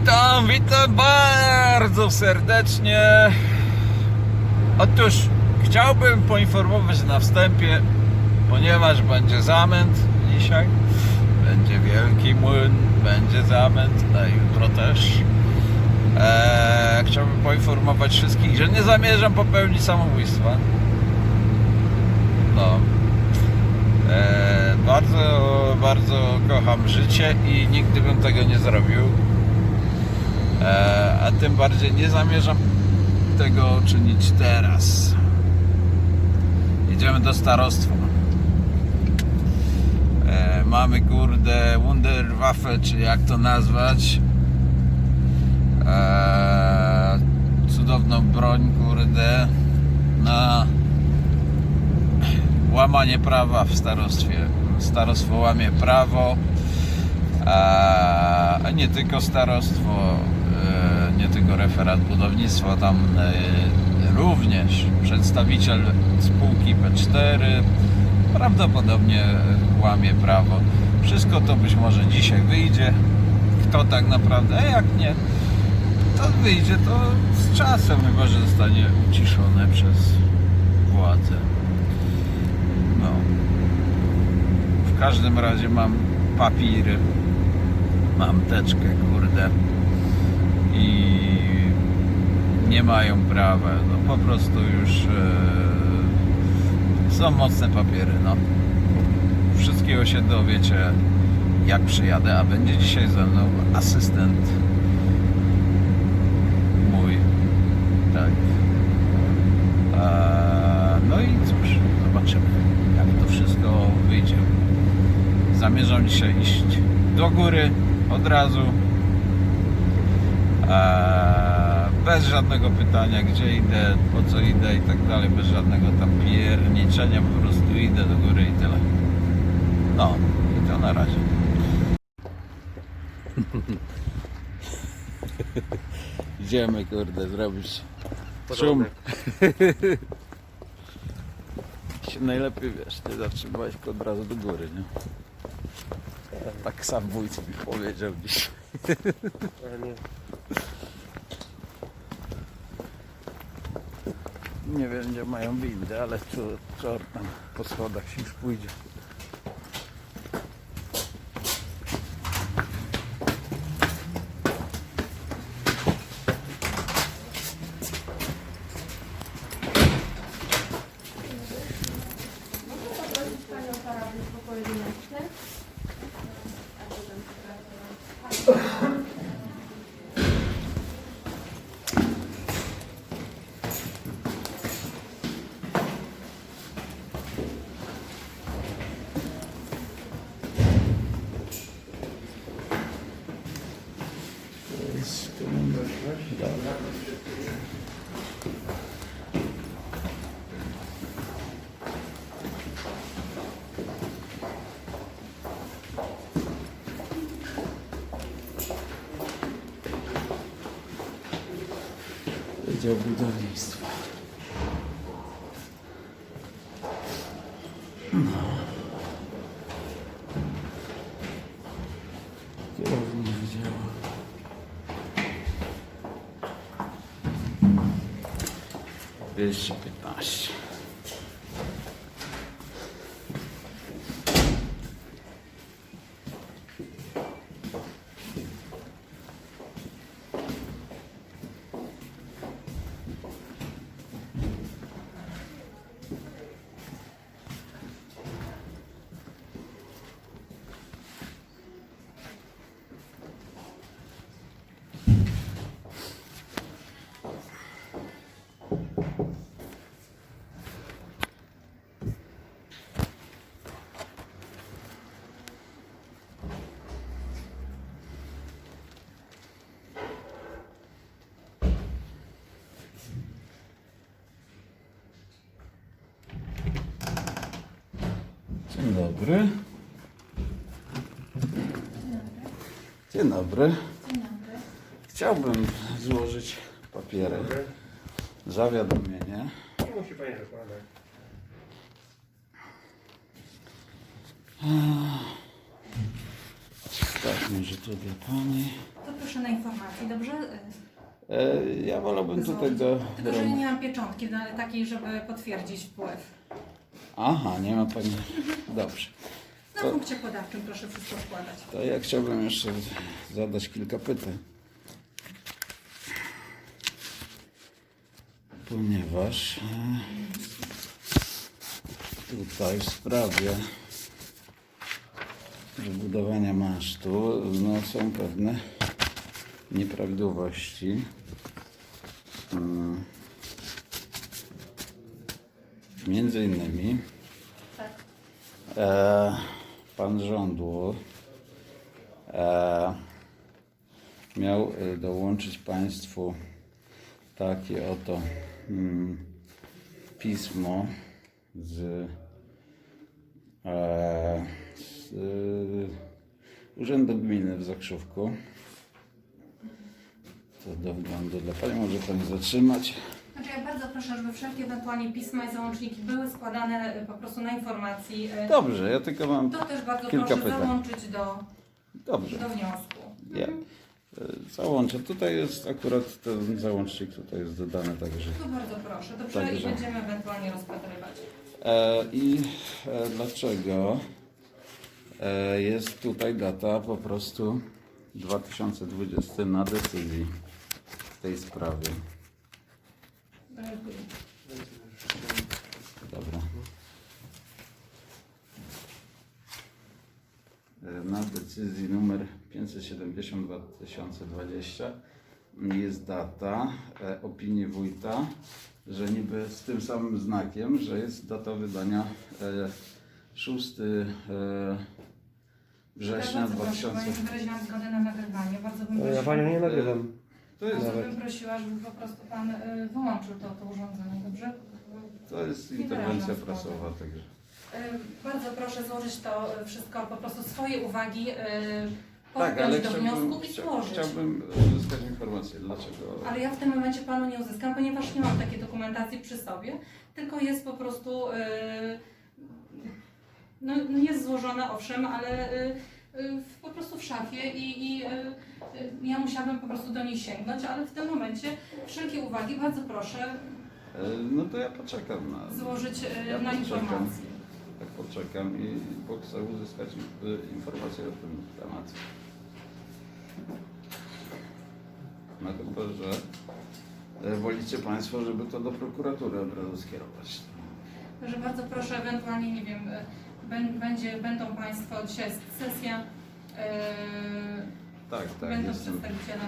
Witam, witam bardzo serdecznie. Otóż chciałbym poinformować na wstępie, ponieważ będzie zamęt dzisiaj, będzie wielki młyn, będzie zamęt, a jutro też. Eee, chciałbym poinformować wszystkich, że nie zamierzam popełnić samobójstwa. No. Eee, bardzo, bardzo kocham życie i nigdy bym tego nie zrobił. E, a tym bardziej nie zamierzam tego czynić teraz. Jedziemy do starostwa. E, mamy kurde Wunderwaffe, czy jak to nazwać. E, cudowną broń, kurde, na łamanie prawa w starostwie. Starostwo łamie prawo, a nie tylko starostwo, nie tylko referat budownictwa, tam e, również przedstawiciel spółki P4 prawdopodobnie łamie prawo. Wszystko to być może dzisiaj wyjdzie. Kto tak naprawdę, a jak nie, to wyjdzie to z czasem, chyba że zostanie uciszone przez władzę. No. W każdym razie mam papiry, mam teczkę, kurde. I nie mają prawa. No po prostu już e, są mocne papiery, no. Wszystkiego się dowiecie jak przyjadę, a będzie dzisiaj ze mną asystent mój. Tak. Eee, No i cóż, zobaczymy, jak to wszystko wyjdzie. Zamierzam dzisiaj iść do góry od razu. Eee, Bez żadnego pytania, gdzie idę, po co idę i tak dalej, bez żadnego tam pierniczenia, po prostu idę do góry i tyle. No, i to na razie. Idziemy, kurde, zrobić szum. się najlepiej wiesz, nie zatrzymałeś od razu do góry, nie? Tak sam wójt mi powiedział. Ale nie. Nie wiem gdzie mają windy, ale tu co tam po schodach się już pójdzie. Wydział Budownictwa. No. Kierownik Wydziału. Pierwszy 15. dobry. Dzień dobry. Dzień dobry. Chciałbym złożyć papiery. Zawiadomienie. Nie musi pani dokładać. Tak, może to dla pani. To proszę na informacji, dobrze? E, ja wolałbym tutaj do. Tylko, że nie mam pieczątki, no, ale takiej, żeby potwierdzić wpływ. Aha, nie ma pani. Dobrze. Na To- punkcie podawczym proszę wszystko składać. To ja chciałbym jeszcze zadać kilka pytań. Ponieważ e, tutaj w sprawie wybudowania masztu no, są pewne nieprawidłowości. Mm. Między innymi. E, pan żądło e, miał e, dołączyć Państwu takie oto mm, pismo z, e, z e, Urzędu Gminy w Zakrzówku. To do wglądu dla Pani, może Pani zatrzymać. Znaczy ja bardzo proszę, żeby wszelkie ewentualnie pisma i załączniki były składane y, po prostu na informacji. y, Dobrze, ja tylko mam To też bardzo kilka proszę pytań. załączyć do, Dobrze. do wniosku. Ja e, załączę. Tutaj jest akurat ten załącznik tutaj jest dodany także. To bardzo proszę, dobrze? Także. I będziemy ewentualnie rozpatrywać. E, I e, dlaczego e, jest tutaj data po prostu 2020 na decyzji w tej sprawie? Dobra. E, Na decyzji numer 570 2020 jest data e, opinii wójta, że niby z tym samym znakiem, że jest data wydania e, 6 e, września bardzo proszę, 2000. Pani wyraziłam zgodę na nagrywanie. Bardzo bym Ja prosiła, panią nie nagrywam. To jest, bardzo bym prosiła, żeby po prostu Pan y, wyłączył to, to urządzenie, dobrze? to jest Nie interwencja wyrażam prasowa, także. Y, Bardzo proszę złożyć to y, wszystko, po prostu swoje uwagi, y, Tak, podpiąć do wniosku i chcia- złożyć. chciałbym uzyskać informację, dlaczego. Ale ja w tym momencie Panu nie uzyskam, ponieważ nie mam takiej dokumentacji przy sobie, tylko jest po prostu, y, no no jest złożona owszem, ale y, w- po prostu w szafie i, i y, y, ja musiałabym po prostu do niej sięgnąć, ale w tym momencie wszelkie uwagi bardzo proszę E, No to ja poczekam na. złożyć Ja na poczekam. informacji. Tak poczekam i bo chcę uzyskać y, informację o tym temacie. No chyba, że e, wolicie Państwo, żeby to do prokuratury od razu skierować. Także bardzo proszę, ewentualnie, nie wiem, będzie, będą Państwo, dzisiaj jest sesja, y, Tak, tak, będą jestem. przedstawiciele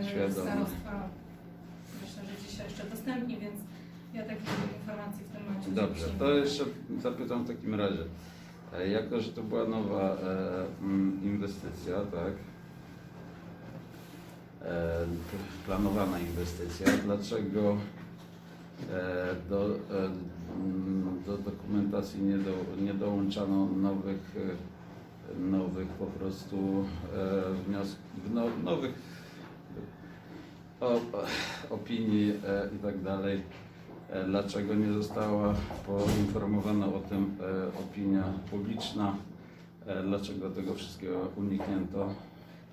y, świadomy. starostwa, myślę, że dzisiaj jeszcze dostępni, więc ja takich informacji w tym momencie nie Dobrze, przyjmuję. to jeszcze zapytam w takim razie. E, Jako, że to była nowa e, mm, inwestycja, tak? E, planowana inwestycja, dlaczego e, do, e, mm, do dokumentacji nie, do, nie dołączano nowych, e, nowych po prostu e, wniosków, no, nowych opinii e, i tak dalej. E, Dlaczego nie została poinformowana o tym e, opinia publiczna? E, Dlaczego tego wszystkiego uniknięto?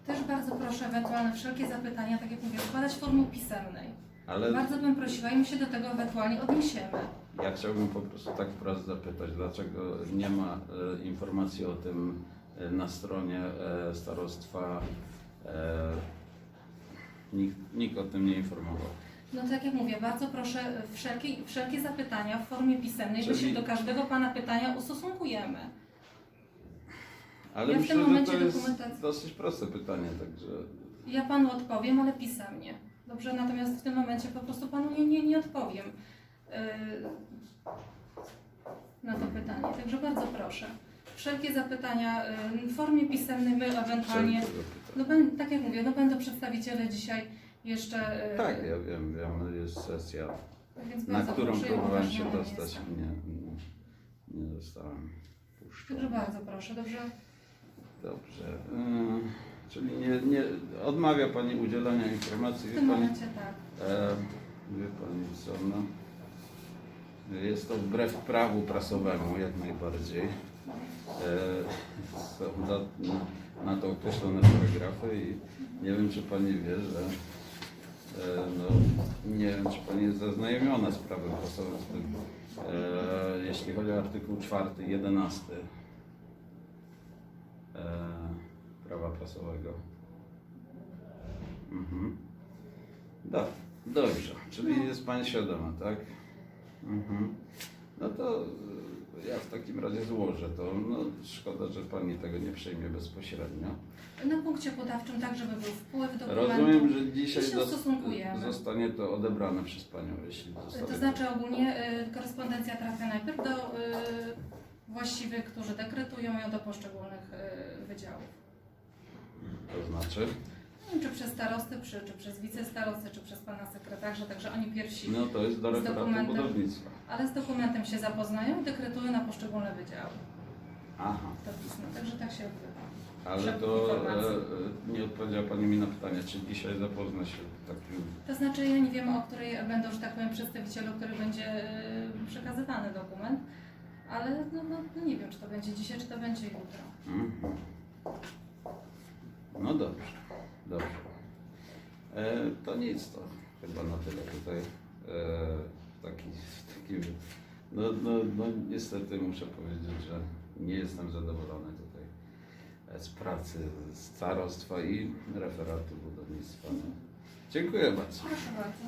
Też bardzo proszę ewentualne wszelkie zapytania, tak jak mówię, składać w formie pisemnej. Ale Bardzo bym prosiła i my się do tego ewentualnie odniesiemy. ja chciałbym po prostu tak wprost zapytać, dlaczego nie ma e, informacji o tym e, na stronie e, starostwa? E, nikt, nikt o tym nie informował. No tak jak mówię, bardzo proszę wszelkie, wszelkie zapytania w formie pisemnej, my Czyli- się do każdego Pana pytania ustosunkujemy. Ale Ja w myślę, tym że momencie to jest dokumentacji- dosyć proste pytanie, także Ja Panu odpowiem, ale pisemnie. Dobrze, natomiast w tym momencie po prostu Panu nie, nie, nie odpowiem yy, na to pytanie. Także bardzo proszę. Wszelkie zapytania yy, w formie pisemnej my ewentualnie, no tak jak mówię, no będą przedstawiciele dzisiaj jeszcze, yy, Tak, ja wiem, wiem, jest sesja, na którą próbowałem się dostać nie, nie, nie zostałem puszczony. Także bardzo proszę, dobrze? Dobrze. Czyli nie, nie odmawia Pani udzielania informacji. W tym Pani, momencie tak. e, wie Pani co, no, jest to wbrew prawu prasowemu jak najbardziej. E, są da, no, na to określone paragrafy i nie wiem, czy pani wie, że e, no, nie wiem, czy pani jest zaznajomiona z prawem prasowym. tym. E, jeśli chodzi o artykuł 4, 11 e, prawa prasowego. Mhm. Do, dobrze, czyli jest Pani świadoma, tak? Mhm. No to y, ja w takim razie złożę to. No, szkoda, że Pani tego nie przejmie bezpośrednio. Na punkcie podawczym tak, żeby był wpływ dokumentu. Rozumiem, że dzisiaj zostanie to odebrane przez Panią, jeśli To znaczy ogólnie y, korespondencja trafia najpierw do y, właściwych, którzy dekretują ją do poszczególnych y, wydziałów. To znaczy? Czy przez starosty, czy, czy przez wicestarostę, czy przez pana sekretarza, także oni pierwsi, No to jest do Z referatu dokumentem. budownictwa. ale z dokumentem się zapoznają i dekretują na poszczególne wydziały Aha, to pismo. Także tak się odbywa. ale to informacji. e, e, nie odpowiedziała Pani mi na pytanie, czy dzisiaj zapozna się takim To znaczy ja nie wiem, o której będą, że tak powiem, przedstawicielu, który będzie y, przekazywany dokument, ale no, no, no nie wiem, czy to będzie dzisiaj, czy to będzie jutro. Mhm. No dobrze, dobrze. E, to nic, to chyba na tyle tutaj. E, taki, taki, no, no, no niestety muszę powiedzieć, że nie jestem zadowolony tutaj e, z pracy starostwa i referatu budownictwa. No. Dziękuję bardzo. Proszę bardzo.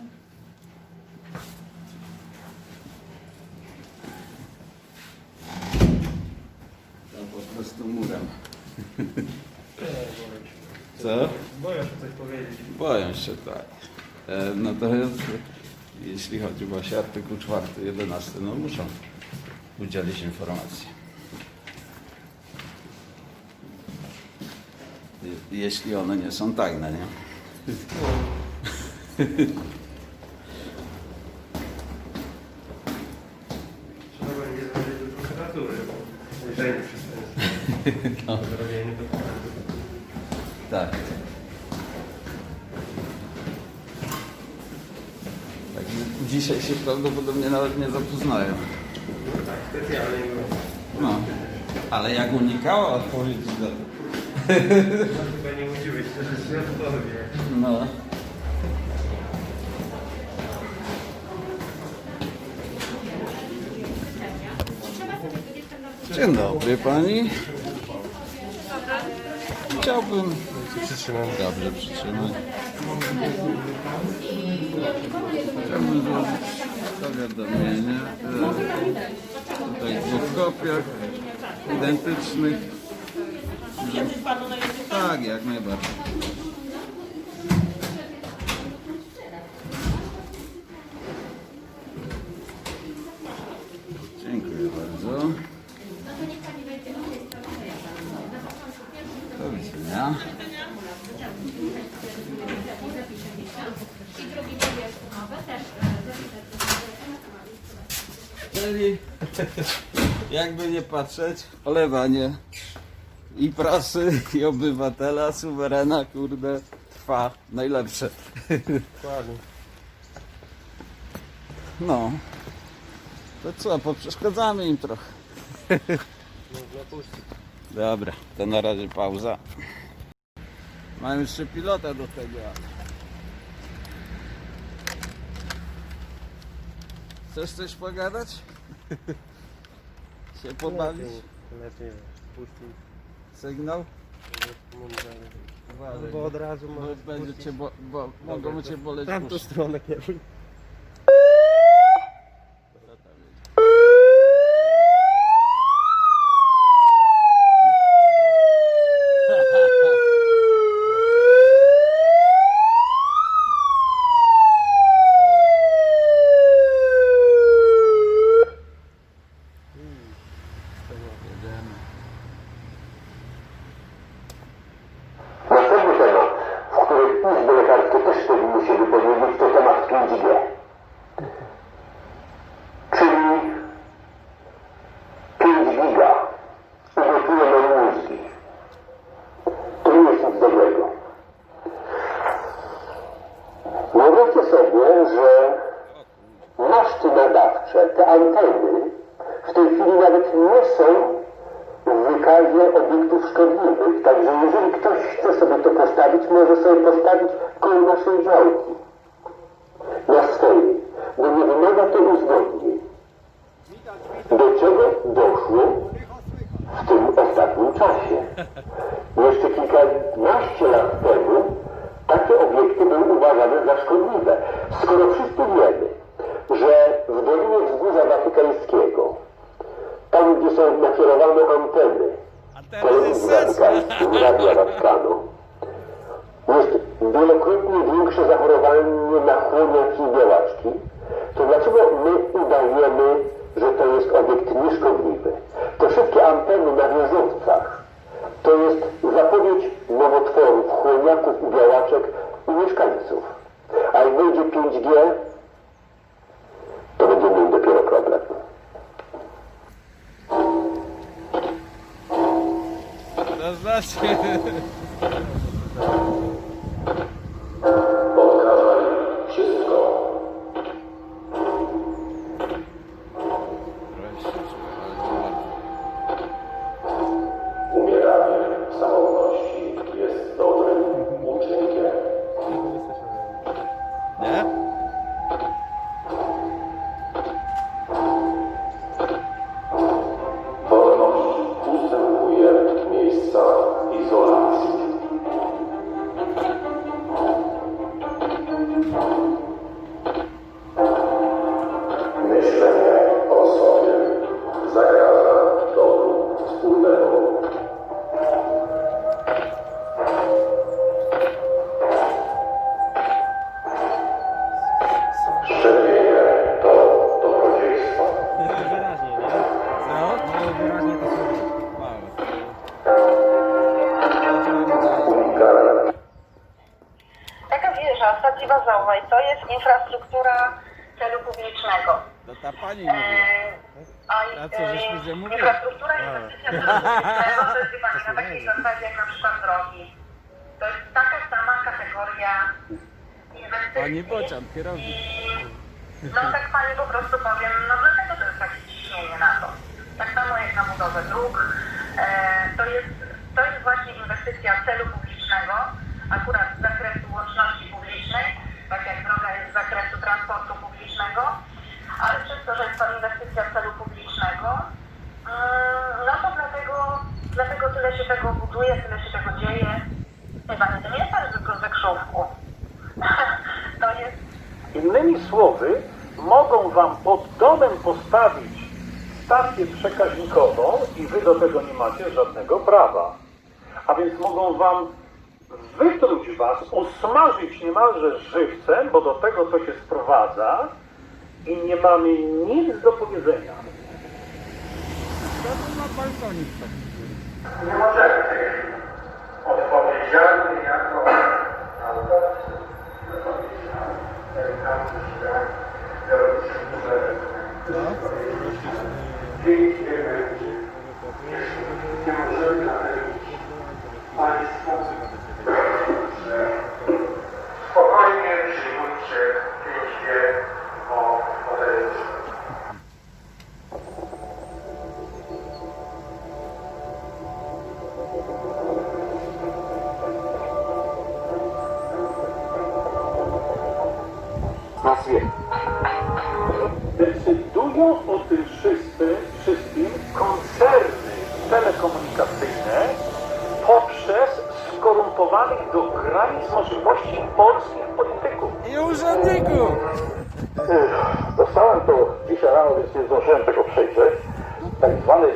To po prostu murem. Co? Boję się coś powiedzieć. Boję się, tak. E, Natomiast jeśli chodzi właśnie o artykuł 4, 11, no muszą udzielić informacji. Je- Jeśli one nie są tajne, nie? Trzeba będzie do prokuratury. No. Tak. Tak, dzisiaj się prawdopodobnie nawet nie zapoznają. No tak, specjalnie. No. Ale jak unikała odpowiedzi na to. Chyba nie musi być że się odpowie. No. Dzień dobry pani. Chciałbym. Przytrzymam. Dobrze, przytrzymaj. Chciałbym złożyć zawiadomienie e, tutaj w dwóch kopiach identycznych. Tak, jak najbardziej. Dziękuję bardzo. Do widzenia. Czyli jakby nie patrzeć, olewanie i prasy, i obywatela, suwerena, kurde, trwa najlepsze. Dokładnie. No. To co, poprzeszkadzamy im trochę. Można puścić. Dobra, to na razie pauza. Mam jeszcze pilota do tego. Chcesz coś pogadać? się pobawić? Lepiej, puścić. Sygnał? Uważaj, No bo od razu może będzie cię bo, bo, mogą cię boleć Tamtą uszy. stronę kieruj. Jedziemy. Następny temat, w którym izby lekarskie też powinny się wypowiedzieć, to temat 5G. Czyli 5 giga ugotuje nam mózgi. To nie jest nic dobrego. Wyobraźcie sobie, że maszty nadawcze, te anteny, w tej chwili nawet nie są w unikanie obiektów szkodliwych. Także jeżeli ktoś chce sobie to postawić, może sobie postawić koło naszej działki. Na swojej, bo nie wymaga to uzgodnień. Do czego doszło w tym ostatnim czasie? Jeszcze kilkanaście lat temu takie obiekty były uważane za szkodliwe. Skoro wszyscy wiemy, że w Dolinie Wzgórza Watykańskiego, tam gdzie są nakierowane anteny telewizji watykańskiej, Radia Watykanu, jest wielokrotnie większe zachorowanie na chłoniaki i białaczki, to dlaczego my udajemy, że to jest obiekt nieszkodliwy? Te wszystkie anteny na wieżowcach to jest zapowiedź nowotworów, chłoniaków i białaczek u mieszkańców. A jak będzie 5G, To znaczy... Pokażę inwestycja celu publicznego, akurat z zakresu łączności publicznej, tak jak droga jest z zakresu transportu publicznego, ale przez to, że jest to inwestycja celu publicznego, mm, no to dlatego, dlatego tyle się tego buduje, tyle się tego dzieje. Wie pani, to nie jest tak tylko ze krzówku. to jest Innymi słowy, mogą wam pod domem postawić stację przekaźnikową i wy do tego nie macie żadnego prawa. Więc mogą wam wytruć was, usmażyć niemalże żywcem, bo do tego to się sprowadza i nie mamy nic do powiedzenia. Na tak. Nie możemy tych odpowiedzialnych jako naukowcy nie możemy zapewnić Państwu, że możliwości polskich polityków. I urzędników! Dostałem to dzisiaj rano, więc nie zdążyłem tego przejrzeć. Tak zwany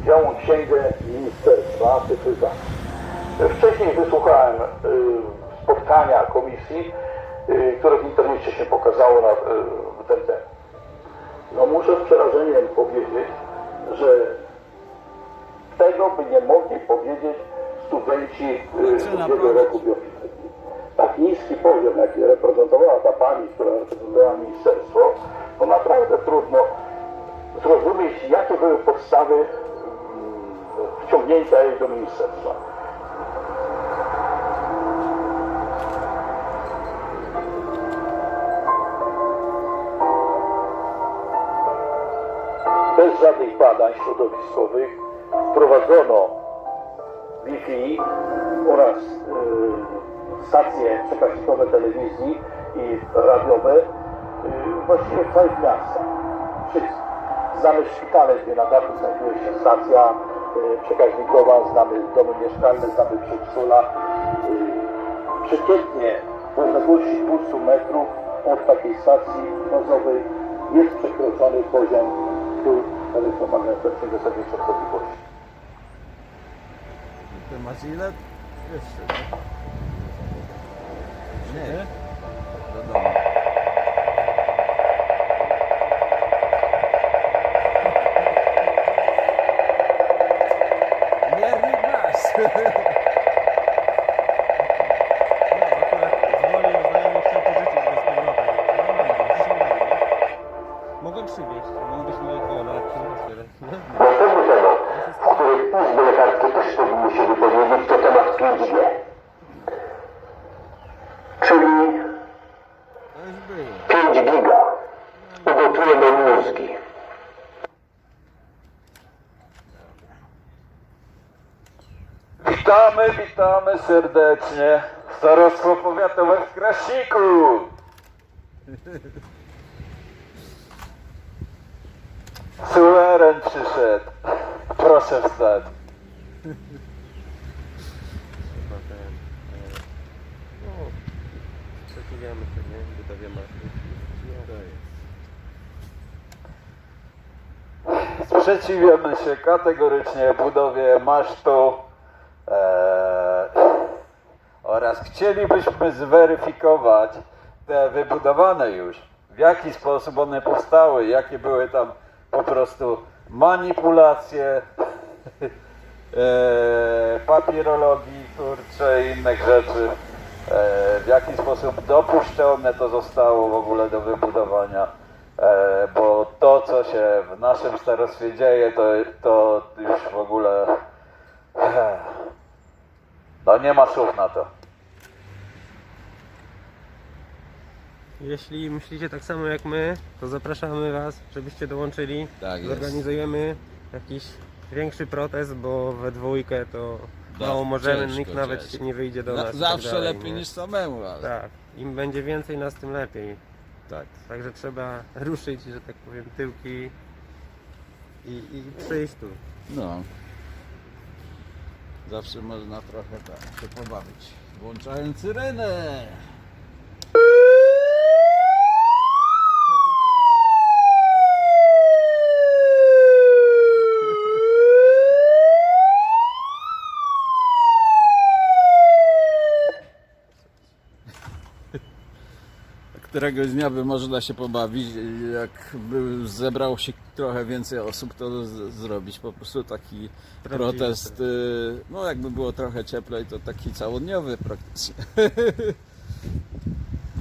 Białą Księgę Ministerstwa Cyfryzacji. Wcześniej wysłuchałem y, spotkania komisji, y, które w internecie się pokazało na y, ten temat. No muszę z przerażeniem powiedzieć, że tego by nie mogli powiedzieć studenci drugiego roku biofizyki. Tak niski poziom, jaki reprezentowała ta pani, która reprezentowała ministerstwo, to naprawdę trudno zrozumieć, jakie były podstawy mm, wciągnięcia jej do ministerstwa. Bez żadnych badań środowiskowych wprowadzono Wi-Fi oraz y, stacje przekaźnikowe telewizji i radiowe y, właściwie w całych miastach. Wszystkie. Znamy szpitale, gdzie na dachu znajduje się stacja y, przekaźnikowa, znamy domy mieszkalne, znamy przedszkola. Y, przeciętnie w odległości 200 metrów od takiej stacji bazowej jest przekroczony poziom pól elektromagnetycznych wysokiej częstotliwości. Ty masz ile? Jeszcze? Nie? Do domu. Miernik masz! Dzwonił, znajomy chciał pożyczyć bez powrotem. No mam, przyjmę, nie? Mogłem przywieźć, moglibyśmy przyniosły. Następny temat, z którym izby lekarskie też powinny się wypowiedzieć, to temat 5G. Czyli To już było. 5 giga ugotuje nam mózgi. Witamy, witamy serdecznie. Starostwo Powiatowe w Krasiku. Suweren przyszedł. Proszę wstać. Chyba ten... e, No, przekujemy się, nie? Masz. Sprzeciwiamy się kategorycznie budowie masztu oraz chcielibyśmy zweryfikować te wybudowane już, w jaki sposób one powstały, jakie były tam po prostu manipulacje, eee, papierologii, kurcze i innych rzeczy, eee, w jaki sposób dopuszczone to zostało w ogóle do wybudowania. Bo to, co się w naszym starostwie dzieje, to, to już w ogóle. No nie ma słów na to. Jeśli myślicie tak samo jak my, to zapraszamy Was, żebyście dołączyli. Tak jest. Zorganizujemy jakiś większy protest, bo we dwójkę to Da, mało możemy, ciężko, nikt nawet ciężko. się nie wyjdzie do Za- nas. i Zawsze tak dalej, lepiej nie? niż samemu, ale Tak, im będzie więcej nas, tym lepiej. tak. Także trzeba ruszyć, że tak powiem, tyłki i, i przyjść tu. No. Zawsze można trochę tak się pobawić. Włączając syrenę. Któregoś dnia by można się pobawić, jak by zebrało się trochę więcej osób, to zrobić po prostu taki Prawdziwy protest, y, no jakby było trochę cieplej, to taki całodniowy praktycznie.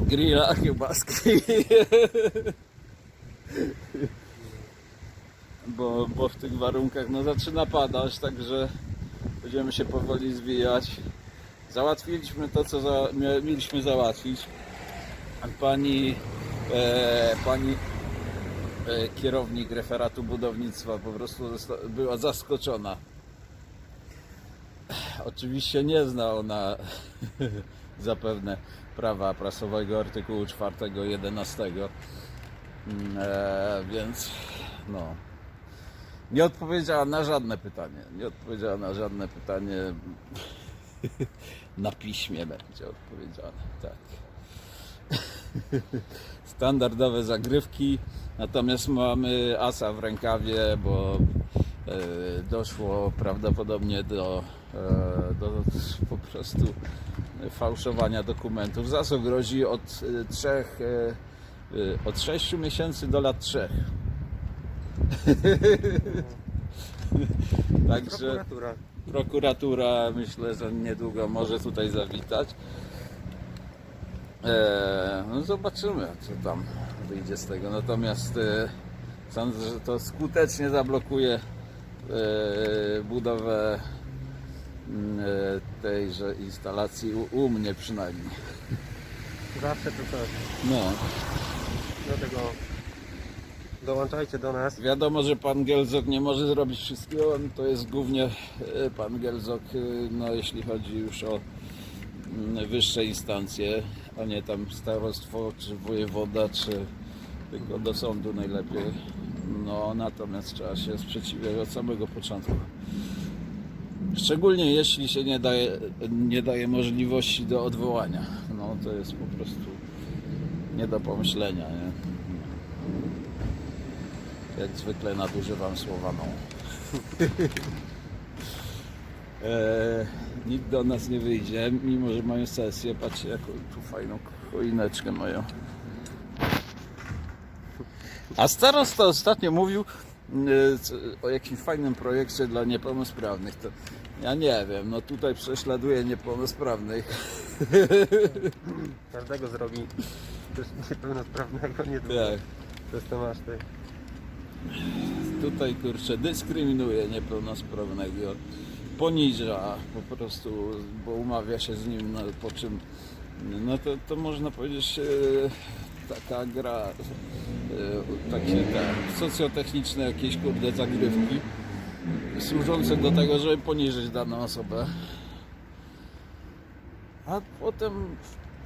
Grilla, kiełbaski. bo, bo w tych warunkach no zaczyna padać, także będziemy się powoli zwijać. Załatwiliśmy to, co za, mieliśmy załatwić. Pani, e, pani kierownik referatu budownictwa po prostu była zaskoczona. Oczywiście nie zna ona zapewne prawa prasowego artykułu 4, 11, Mm, e, więc no. Nie odpowiedziała na żadne pytanie. Nie odpowiedziała na żadne pytanie. Na piśmie będzie odpowiedziane, tak standardowe zagrywki, natomiast mamy asa w rękawie, bo e, doszło prawdopodobnie do, e, do po prostu fałszowania dokumentów. Za co grozi od e, trzech, e, e, od 6 miesięcy do lat 3. Także Prokuratura. prokuratura myślę, że niedługo może tutaj zawitać. Eee, no zobaczymy, co tam wyjdzie z tego. Natomiast e, sądzę, że to skutecznie zablokuje e, budowę mm, e, tejże instalacji u, u mnie przynajmniej. Zawsze to coś. No, Dlatego dołączajcie do nas. Wiadomo, że pan Gelzok nie może zrobić wszystkiego, on to jest głównie e, pan Gelzok, e, no jeśli chodzi już o mm, wyższe instancje, a nie tam starostwo, czy wojewoda, czy tylko do sądu najlepiej. No natomiast trzeba się sprzeciwiać od samego początku. Szczególnie jeśli się nie daje, nie daje możliwości do odwołania. No to jest po prostu nie do pomyślenia, nie? Jak zwykle nadużywam słowa no. e, nikt do nas nie wyjdzie, mimo że mają sesję. Patrzcie, jaką tu fajną choineczkę mają. A starosta ostatnio mówił e, o jakimś fajnym projekcie dla niepełnosprawnych. To ja nie wiem, no tutaj prześladuje niepełnosprawnych. Każdego zrobi też niepełnosprawnego, nie Tak. to masz ty. tutaj kurczę dyskryminuje niepełnosprawnego, poniża po prostu, bo umawia się z nim, no, po czym no to, to można powiedzieć e, taka gra, e, takie te socjotechniczne jakieś kurde zagrywki służące do tego, żeby poniżyć daną osobę. A potem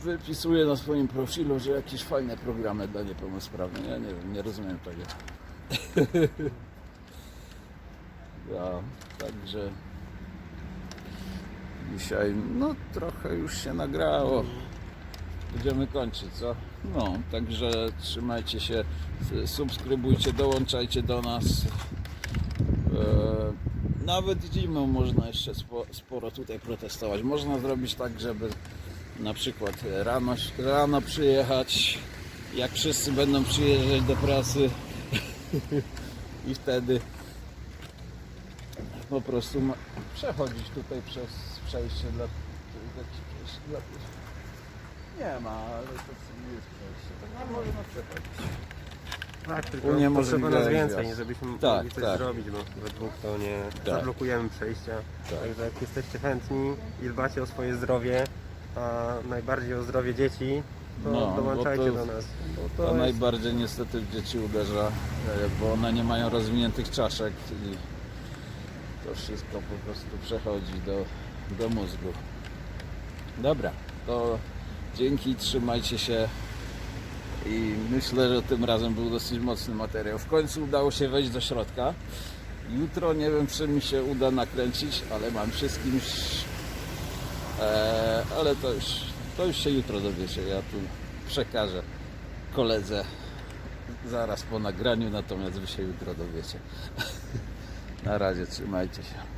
wypisuje na swoim profilu, że jakieś fajne programy dla niepełnosprawnych. Ja nie wiem, nie rozumiem tego. Ja, także dzisiaj, no trochę już się nagrało. Będziemy kończyć, co? No, także trzymajcie się, subskrybujcie, dołączajcie do nas. E, nawet zimą można jeszcze spo, sporo tutaj protestować. Można zrobić tak, żeby na przykład rano, rano przyjechać, jak wszyscy będą przyjeżdżać do pracy i wtedy po prostu przechodzić tutaj przez przejście dla dla nie ma, ale to nie jest przejście. Tak można przechodzić. Tak, tylko potrzeba nas więcej, nie żebyśmy Tak, mogli coś tak. zrobić, bo we dwóch to nie zablokujemy przejścia. Tak. Także jak jesteście chętni i dbacie o swoje zdrowie, a najbardziej o zdrowie dzieci, to No, dołączajcie to- do nas. Bo To, to jest... najbardziej niestety w dzieci uderza, e, bo one nie mają rozwiniętych czaszek i to wszystko po prostu przechodzi do, do mózgu. Dobra, to dzięki, trzymajcie się i myślę, że tym razem był dosyć mocny materiał. W końcu udało się wejść do środka. Jutro nie wiem, czy mi się uda nakręcić, ale mam się z kimś. E, ale to już, to już się jutro dowiecie. Ja tu przekażę koledze zaraz po nagraniu, natomiast wy się jutro dowiecie. Na razie, trzymajcie się.